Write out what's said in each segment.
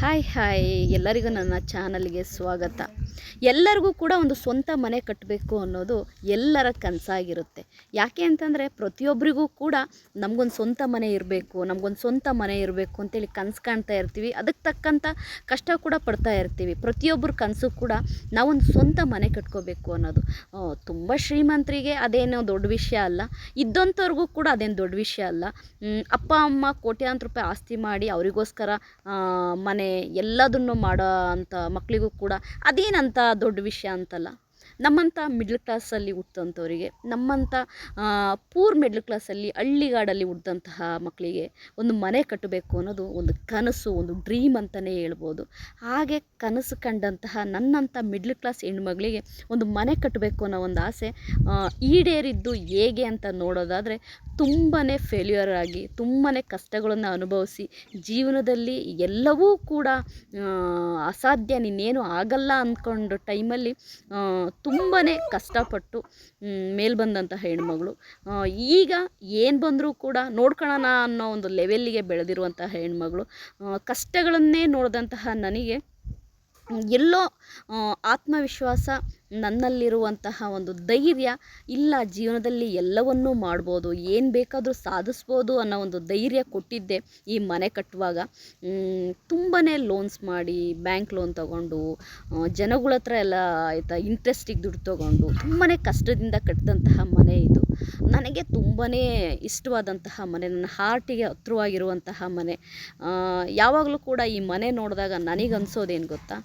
Hi hi ಎಲ್ಲರಿಗೂ ನನ್ನ ಚಾನಲ್ಗೆ ಸ್ವಾಗತ. ಎಲ್ಲರಿಗೂ ಕೂಡ ಒಂದು ಸ್ವಂತ ಮನೆ ಕಟ್ಟಬೇಕು ಅನ್ನೋದು ಎಲ್ಲರ ಕನಸಾಗಿರುತ್ತೆ. ಯಾಕೆ ಅಂತಂದರೆ ಪ್ರತಿಯೊಬ್ಬರಿಗೂ ಕೂಡ ನಮಗೊಂದು ಸ್ವಂತ ಮನೆ ಇರಬೇಕು, ನಮಗೊಂದು ಸ್ವಂತ ಮನೆ ಇರಬೇಕು ಅಂತೇಳಿ ಕನಸು ಕಾಣ್ತಾ ಇರ್ತೀವಿ. ಅದಕ್ಕೆ ತಕ್ಕಂಥ ಕಷ್ಟ ಕೂಡ ಪಡ್ತಾ ಇರ್ತೀವಿ. ಪ್ರತಿಯೊಬ್ಬರ ಕನಸು ಕೂಡ ನಾವೊಂದು ಸ್ವಂತ ಮನೆ ಕಟ್ಕೋಬೇಕು ಅನ್ನೋದು. ತುಂಬ ಶ್ರೀಮಂತರಿಗೆ ಅದೇನೋ ದೊಡ್ಡ ವಿಷಯ ಅಲ್ಲ. ಇದ್ದಂಥವ್ರಿಗೂ ಕೂಡ ಅದೇನು ದೊಡ್ಡ ವಿಷಯ ಅಲ್ಲ. ಅಪ್ಪ, ಅಮ್ಮ ಕೋಟ್ಯಾಂತರ ರೂಪಾಯಿ ಆಸ್ತಿ ಮಾಡಿ ಅವರಿಗೋಸ್ಕರ ಮನೆ ಎಲ್ಲದನ್ನು ಮಾಡೋ ಅಂಥ ಮಕ್ಕಳಿಗೂ ಕೂಡ ಅದೇನಂತ ದೊಡ್ಡ ವಿಷಯ ಅಂತಲ್ಲ. ನಮ್ಮಂಥ ಮಿಡ್ಲ್ ಕ್ಲಾಸಲ್ಲಿ ಹುಟ್ಟಂಥವರಿಗೆ, ನಮ್ಮಂಥ ಪೂರ್ ಮಿಡ್ಲ್ ಕ್ಲಾಸಲ್ಲಿ ಹಳ್ಳಿಗಾಡಲ್ಲಿ ಹುಟ್ಟಿದಂತಹ ಮಕ್ಕಳಿಗೆ ಒಂದು ಮನೆ ಕಟ್ಟಬೇಕು ಅನ್ನೋದು ಒಂದು ಕನಸು, ಒಂದು ಡ್ರೀಮ್ ಅಂತಲೇ ಹೇಳ್ಬೋದು. ಹಾಗೆ ಕನಸು ಕಂಡಂತಹ ನನ್ನಂಥ ಮಿಡ್ಲ್ ಕ್ಲಾಸ್ ಹೆಣ್ಮಗಳಿಗೆ ಒಂದು ಮನೆ ಕಟ್ಟಬೇಕು ಅನ್ನೋ ಒಂದು ಆಸೆ ಈಡೇರಿದ್ದು ಹೇಗೆ ಅಂತ ನೋಡೋದಾದರೆ ತುಂಬಾ ಫೇಲ್ಯೂರ್ ಆಗಿ ತುಂಬಾ ಕಷ್ಟಗಳನ್ನು ಅನುಭವಿಸಿ ಜೀವನದಲ್ಲಿ ಎಲ್ಲವೂ ಕೂಡ ಅಸಾಧ್ಯ ನೀನೇನು ಆಗಲ್ಲ ಅಂದ್ಕೊಂಡು ಟೈಮಲ್ಲಿ ತುಂಬಾ ಕಷ್ಟಪಟ್ಟು ಮೇಲೆ ಬಂದಂತಹ ಹೆಣ್ಮಗಳು. ಈಗ ಏನು ಬಂದರೂ ಕೂಡ ನೋಡ್ಕೊಳ್ಳೋಣ ಅನ್ನೋ ಒಂದು ಲೆವೆಲ್ಲಿಗೆ ಬೆಳೆದಿರುವಂತಹ ಹೆಣ್ಮಗಳು. ಕಷ್ಟಗಳನ್ನೇ ನೋಡಿದಂತಹ ನನಗೆ ಎಲ್ಲೋ ಆತ್ಮವಿಶ್ವಾಸ ನನ್ನಲ್ಲಿರುವಂತಹ ಒಂದು ಧೈರ್ಯ ಇಲ್ಲ, ಜೀವನದಲ್ಲಿ ಎಲ್ಲವನ್ನೂ ಮಾಡ್ಬೋದು, ಏನು ಬೇಕಾದರೂ ಸಾಧಿಸ್ಬೋದು ಅನ್ನೋ ಒಂದು ಧೈರ್ಯ ಕೊಟ್ಟಿದ್ದೆ ಈ ಮನೆ ಕಟ್ಟುವಾಗ. ತುಂಬಾ ಲೋನ್ಸ್ ಮಾಡಿ ಬ್ಯಾಂಕ್ ಲೋನ್ ತಗೊಂಡು ಜನಗಳ ಹತ್ರ ಎಲ್ಲ ಆಯಿತಾ ಇಂಟ್ರೆಸ್ಟಿಗೆ ದುಡ್ಡು ತಗೊಂಡು ತುಂಬಾ ಕಷ್ಟದಿಂದ ಕಟ್ಟಿದಂತಹ ಮನೆ ಇದು. ನನಗೆ ತುಂಬಾ ಇಷ್ಟವಾದಂತಹ ಮನೆ, ನನ್ನ ಹಾರ್ಟಿಗೆ ಹತ್ರವಾಗಿರುವಂತಹ ಮನೆ. ಯಾವಾಗಲೂ ಕೂಡ ಈ ಮನೆ ನೋಡಿದಾಗ ನನಗೆ ಅನ್ಸೋದೇನು ಗೊತ್ತಾ?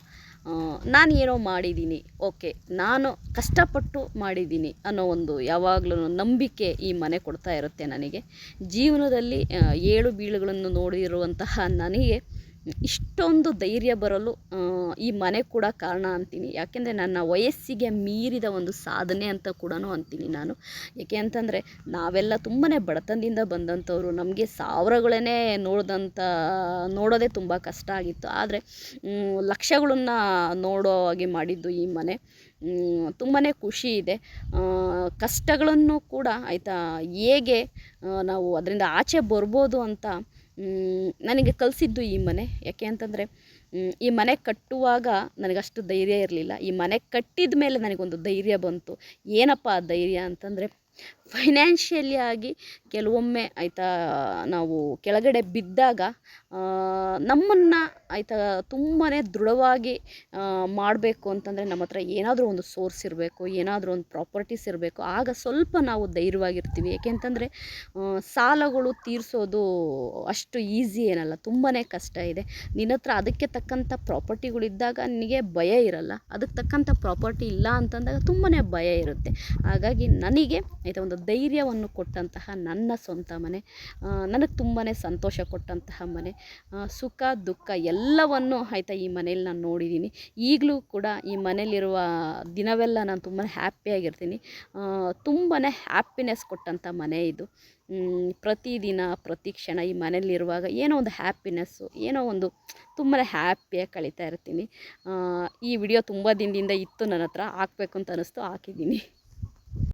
ನಾನು ಏನೋ ಮಾಡಿದ್ದೀನಿ ಓಕೆ, ನಾನು ಕಷ್ಟಪಟ್ಟು ಮಾಡಿದ್ದೀನಿ ಅನ್ನೋ ಒಂದು ಯಾವಾಗಲೂ ನಂಬಿಕೆ ಈ ಮನೆ ಕೊಡ್ತಾ ಇರುತ್ತೆ ನನಗೆ. ಜೀವನದಲ್ಲಿ ಏಳು ಬೀಳುಗಳನ್ನು ನೋಡಿರುವಂತಹ ನನಗೆ ಇಷ್ಟೊಂದು ಧೈರ್ಯ ಬರಲು ಈ ಮನೆ ಕೂಡ ಕಾರಣ ಅಂತೀನಿ. ಯಾಕೆಂದರೆ ನನ್ನ ವಯಸ್ಸಿಗೆ ಮೀರಿದ ಒಂದು ಸಾಧನೆ ಅಂತ ಕೂಡ ಅಂತೀನಿ ನಾನು. ಏಕೆ ಅಂತಂದರೆ, ನಾವೆಲ್ಲ ತುಂಬಾ ಬಡತನದಿಂದ ಬಂದಂಥವ್ರು. ನಮಗೆ ಸಾವಿರಗಳನ್ನೇ ನೋಡಿದಂಥ, ನೋಡೋದೇ ತುಂಬ ಕಷ್ಟ ಆಗಿತ್ತು. ಆದರೆ ಲಕ್ಷಗಳನ್ನು ನೋಡೋ ಹಾಗೆ ಮಾಡಿದ್ದು ಈ ಮನೆ. ತುಂಬಾ ಖುಷಿ ಇದೆ. ಕಷ್ಟಗಳನ್ನು ಕೂಡ ಆಯಿತಾ, ಹೇಗೆ ನಾವು ಅದರಿಂದ ಆಚೆ ಬರ್ಬೋದು ಅಂತ ನನಗೆ ಕಲಿಸಿದ್ದು ಈ ಮನೆ. ಯಾಕೆ ಅಂತಂದರೆ ಈ ಮನೆ ಕಟ್ಟುವಾಗ ನನಗಷ್ಟು ಧೈರ್ಯ ಇರಲಿಲ್ಲ. ಈ ಮನೆ ಕಟ್ಟಿದ ಮೇಲೆ ನನಗೊಂದು ಧೈರ್ಯ ಬಂತು. ಏನಪ್ಪ ಆ ಧೈರ್ಯ ಅಂತಂದರೆ ಫೈನಾನ್ಷಿಯಲಿ ಆಗಿ ಕೆಲವೊಮ್ಮೆ ಆಯಿತಾ ನಾವು ಕೆಳಗಡೆ ಬಿದ್ದಾಗ ನಮ್ಮನ್ನು ಆಯಿತಾ ತುಂಬಾ ದೃಢವಾಗಿ ಮಾಡಬೇಕು ಅಂತಂದರೆ ನಮ್ಮ ಹತ್ರ ಏನಾದರೂ ಒಂದು ಸೋರ್ಸ್ ಇರಬೇಕು, ಏನಾದರೂ ಒಂದು ಪ್ರಾಪರ್ಟೀಸ್ ಇರಬೇಕು. ಆಗ ಸ್ವಲ್ಪ ನಾವು ಧೈರ್ಯವಾಗಿರ್ತೀವಿ. ಏಕೆಂತಂದರೆ ಸಾಲಗಳು ತೀರಿಸೋದು ಅಷ್ಟು ಈಸಿ ಏನಲ್ಲ. ತುಂಬಾ ಕಷ್ಟ ಇದೆ. ನಿನ್ನ ಹತ್ರ ಅದಕ್ಕೆ ತಕ್ಕಂಥ ಪ್ರಾಪರ್ಟಿಗಳಿದ್ದಾಗ ನಿನಗೆ ಭಯ ಇರಲ್ಲ. ಅದಕ್ಕೆ ತಕ್ಕಂಥ ಪ್ರಾಪರ್ಟಿ ಇಲ್ಲ ಅಂತಂದಾಗ ತುಂಬಾ ಭಯ ಇರುತ್ತೆ. ಹಾಗಾಗಿ ನನಗೆ ಆಯಿತಾ ಒಂದು ಧೈರ್ಯವನ್ನು ಕೊಟ್ಟಂತಹ ನನ್ನ ಸ್ವಂತ ಮನೆ ನನಗೆ ತುಂಬಾ ಸಂತೋಷ ಕೊಟ್ಟಂತಹ ಮನೆ ಸುಖ, ದುಃಖ ಎಲ್ಲವನ್ನು ಆಯಿತಾ ಈ ಮನೇಲಿ ನಾನು ನೋಡಿದ್ದೀನಿ ಈಗಲೂ ಕೂಡ ಈ ಮನೇಲಿರುವ ದಿನವೆಲ್ಲ ನಾನು ತುಂಬಾ ಹ್ಯಾಪಿಯಾಗಿರ್ತೀನಿ ತುಂಬಾ ಹ್ಯಾಪಿನೆಸ್ ಕೊಟ್ಟಂಥ ಮನೆ ಇದು. ಪ್ರತಿದಿನ, ಪ್ರತಿ ಕ್ಷಣ ಈ ಮನೇಲಿರುವಾಗ ಏನೋ ಒಂದು ಹ್ಯಾಪಿನೆಸ್ಸು ಏನೋ ಒಂದು ತುಂಬಾ ಹ್ಯಾಪಿಯಾಗಿ ಕಳೀತಾ ಇರ್ತೀನಿ. ಈ ವಿಡಿಯೋ ತುಂಬ ದಿನದಿಂದ ಇತ್ತು ನನ್ನ ಹತ್ರ, ಹಾಕ್ಬೇಕು ಅಂತ ಅನ್ನಿಸ್ತು ಹಾಕಿದ್ದೀನಿ